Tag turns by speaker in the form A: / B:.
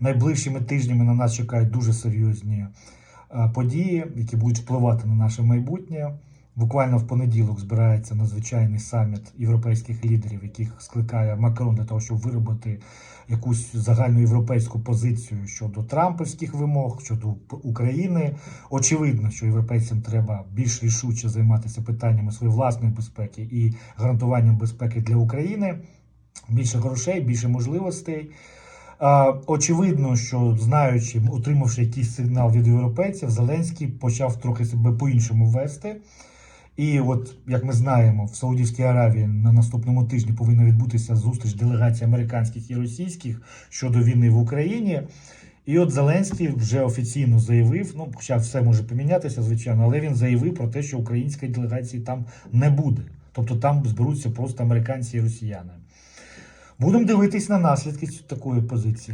A: найближчими тижнями на нас чекають дуже серйозні е, події, які будуть впливати на наше майбутнє. Буквально в понеділок збирається надзвичайний саміт європейських лідерів, яких скликає Макрон для того, щоб виробити якусь загальну європейську позицію щодо трампівських вимог, щодо України. Очевидно, що європейцям треба більш рішуче займатися питаннями своєї власної безпеки і гарантуванням безпеки для України. Більше грошей, більше можливостей. Очевидно, що знаючи, отримавши якийсь сигнал від європейців, Зеленський почав трохи себе по-іншому вести. І от, як ми знаємо, в Саудівській Аравії на наступному тижні повинна відбутися зустріч делегацій американських і російських щодо війни в Україні. І от Зеленський вже офіційно заявив, ну, хоча все може помінятися, звичайно, але він заявив про те, що української делегації там не буде. Тобто там зберуться просто американці і росіяни. Будемо дивитись на наслідки такої позиції.